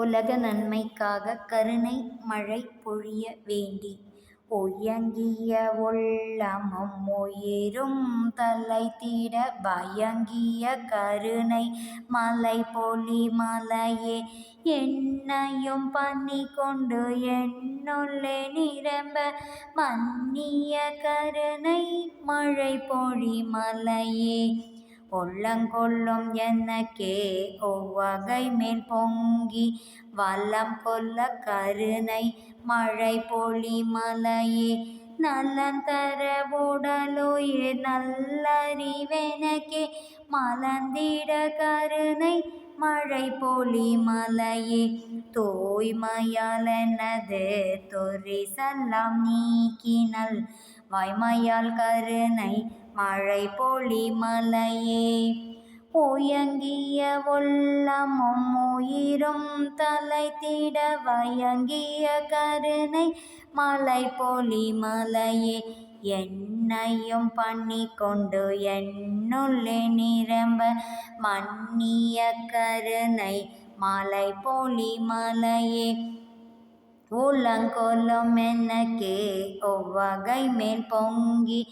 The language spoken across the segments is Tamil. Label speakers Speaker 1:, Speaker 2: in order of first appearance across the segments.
Speaker 1: உலக நன்மைக்காக கருணை மழை பொழிய வேண்டி. ஒயங்கிய உள்ளமும் உயிரும் தலை தீட பயங்கிய கருணை மலை பொலி மலையே. என்னையும் பண்ணி கொண்டு என்னுள்ளே நிரம்ப மன்னிய கருணை மழை பொழி மலையே. உள்ளங்கொள்ளும் எனக்கே ஒவ்வகை மேல் பொங்கி வல்லம் கொல்ல கருணை. மழை பொழி மலையே நல்லந்தர உடலுயிர் நல்லறிவெனக்கே. மலர்ந்திட கருணை மழை பொழி மலையே. தூய்மையாலனது தொரி செல்லாம் நீக்கினல். வாய்மையால் கருணை. மழை பொழி மலையே ஓயங்கிய உள்ளமும் உயிரும் தலைத்திட வயங்கிய கருணை மலை பொலி மலையே என்னையும் பண்ணி கொண்டு என்னுள்ளே நிரம்ப மன்னிய கருணை மலை பொலி மலையே உலங்கொல்லும் எனக்கே ஒவ்வகை மேல் பொங்கி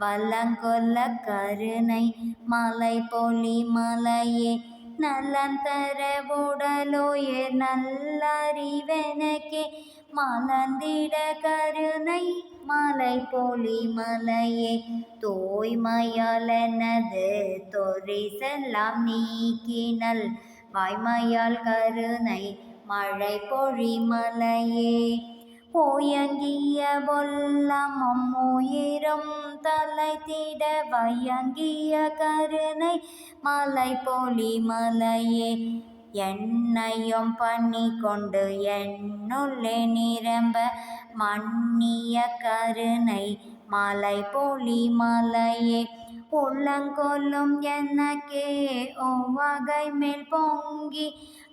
Speaker 1: வல்லங்கொல்ல கருணை. மலை பொலி மலையே நலந்தர உடலோயே நல்லறிவெனக்கே. மலர்ந்திட கருணை மலை பொலி மலையே. தூய்மையாலெனது தொரிசெல்லாம் நீக்கினல். வாய்மையால் கருணை மழை பொழி போயங்கிய ஓயங்கிய பொல்லமும் உயிரும் திட வயங்கிய கருணை மலை போலி மலையே என்னையும் பண்ணி கொண்டு என்னுள்ளே நிரம்ப மன்னிய கருணை மலை போலி மலையே. உள்ளங்கொல்லும் எனக்கே ஒவ்வகை மேல் பொங்கி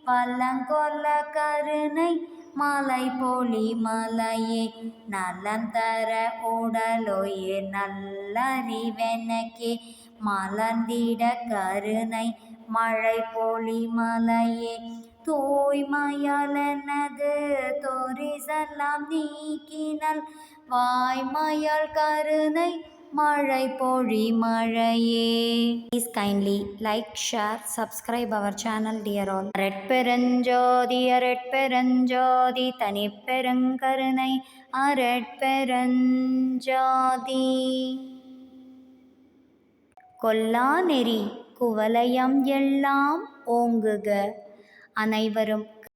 Speaker 1: பள்ளங்கொல்ல கருணை மலை பொலி மலையே நலந்தர உடலோயே நல்லறிவெனக்கே மலர்ந்திட கருணை மழை பொலி மலையே தூய்மையாலனது தொரிசெல்லாம் நீக்கினல் வாய்மையால் கருணை மழை பொழி மழையே. Please kindly like share subscribe our channel dear all ரெட் பெருஞ்சோதி அரட் பெருஞ்சோதி தனி பெருங்கருணை அரட் பெருஞ்சோதி கொல்லா நெறி குவலயம் எல்லாம் ஓங்குக அனைவரும்